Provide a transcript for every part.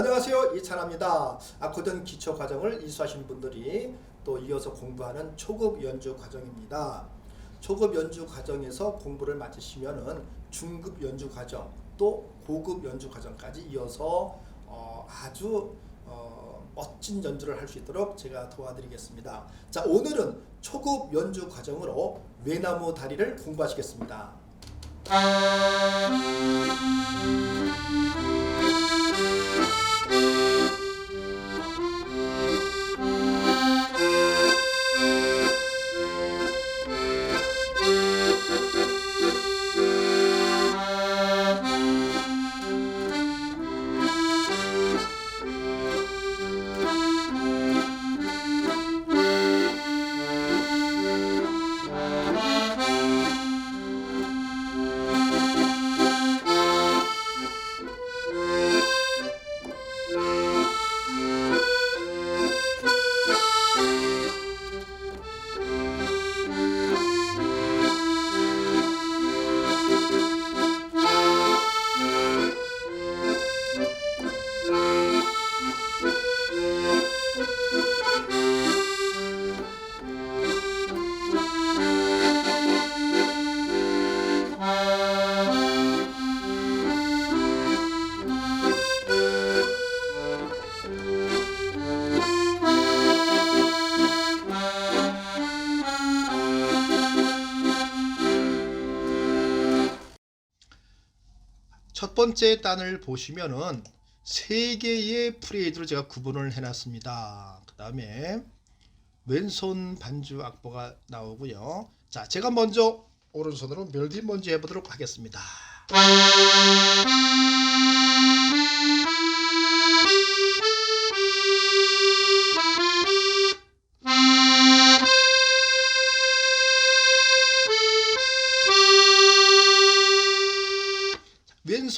안녕하세요 이찬합니다. 아코디언 기초 과정을 이수하신 분들이 또 이어서 공부하는 초급 연주 과정입니다. 초급 연주 과정에서 공부를 마치시면은 중급 연주 과정 또 고급 연주 과정까지 이어서 어, 아주 어, 멋진 연주를 할 수 있도록 제가 도와드리겠습니다. 자 오늘은 초급 연주 과정으로 외나무 다리를 공부하시겠습니다. 첫 번째 단을 보시면은 세 개의 프레이즈로 제가 구분을 해놨습니다. 그 다음에 왼손 반주 악보가 나오고요. 자, 제가 먼저 오른손으로 멜디 먼저 해보도록 하겠습니다.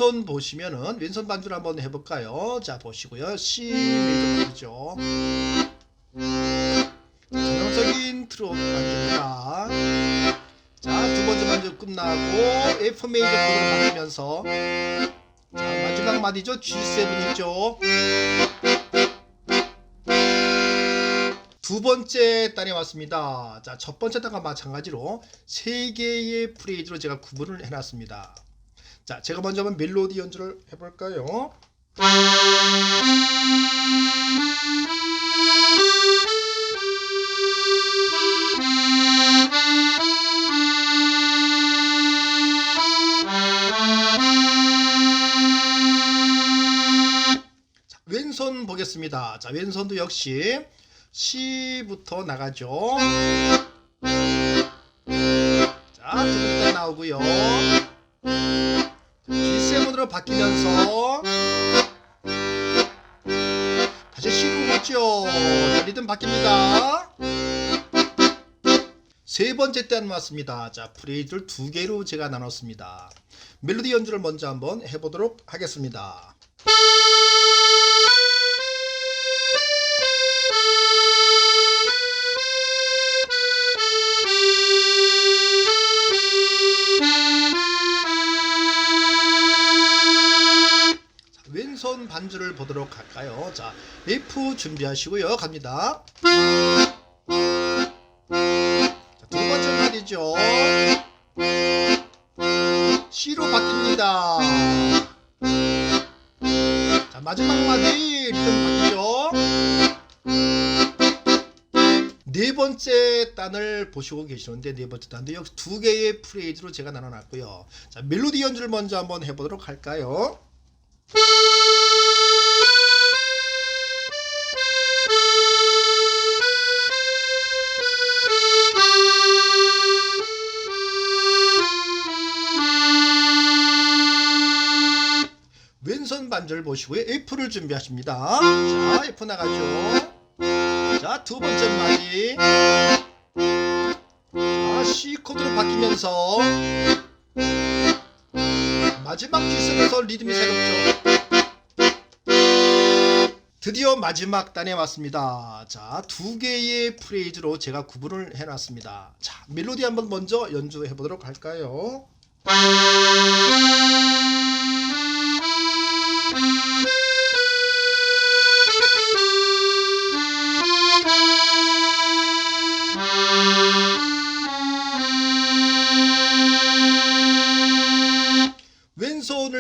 왼손 보시면은 왼손 반주를 한번 해볼까요? 자 보시고요. C 메이저 반주죠. 전형적인 트롯 반주입니다. 자두 번째 반주 끝나고 F 메이저 코드로 바뀌면서 자 마지막 마디죠. G7이죠. 두 번째 단에 왔습니다. 자, 첫 번째 단과 마찬가지로 세 개의 프레이즈로 제가 구분을 해놨습니다. 자, 제가 먼저 한번 멜로디 연주를 해볼까요? 자, 왼손 보겠습니다. 자, 왼손도 역시 C부터 나가죠. 자, 두 번째 나오고요. G7으로 바뀌면서 다시 C로 오죠. 자, 리듬 바뀝니다. 세 번째 단 왔습니다. 자, 프레이즈를 두 개로 제가 나눴습니다. 멜로디 연주를 먼저 한번 해보도록 하겠습니다. 반주를 보도록 할까요? 자, F 준비하시고요. 갑니다. 자, 두 번째 말이죠. C로 바뀝니다. 자, 마지막 마디 리듬 바뀌죠. 네 번째 단을 보시고 계시는데 네 번째 단도 역시 두 개의 프레이즈로 제가 나눠놨고요. 자, 멜로디 연주를 먼저 한번 해보도록 할까요? 왼손 반주를 보시고요. F를 준비하십니다. 자, F 나가죠. 자, 두 번째 마디. 자, C 코드로 바뀌면서 마지막 G7에서 리듬이 새롭죠. 드디어 마지막 단에 왔습니다. 자, 두 개의 프레이즈로 제가 구분을 해놨습니다. 자, 멜로디 한번 먼저 연주해 보도록 할까요?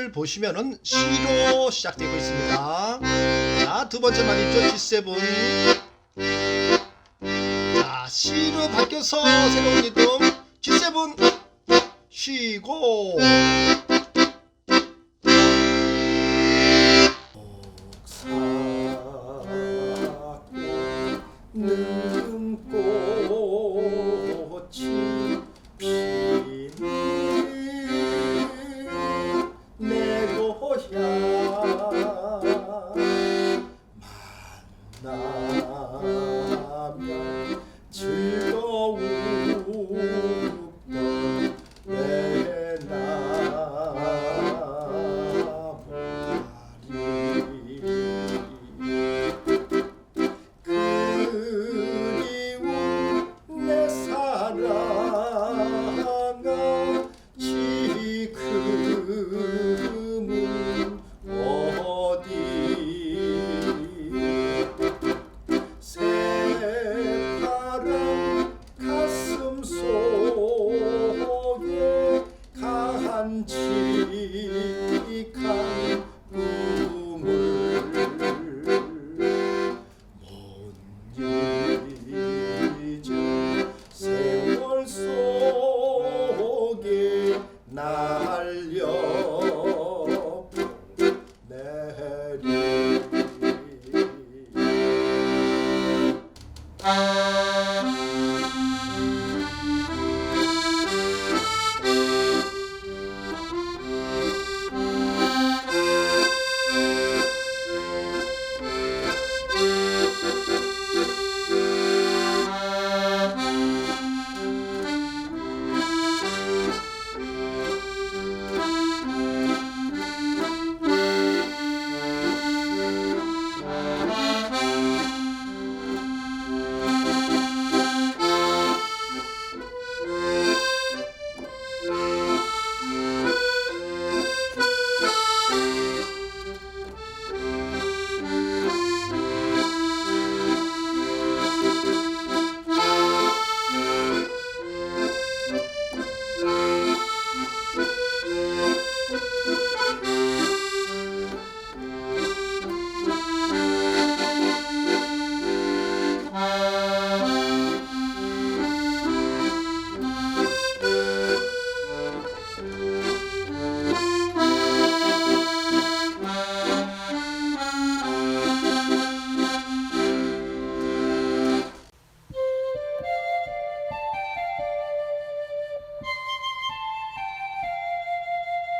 왼손을 보시면은 C로 시작되고 있습니다. 자, 두 번째 만이죠. G7. 자, C로 바뀌어서 새로운 리듬 G7 쉬고 Allah.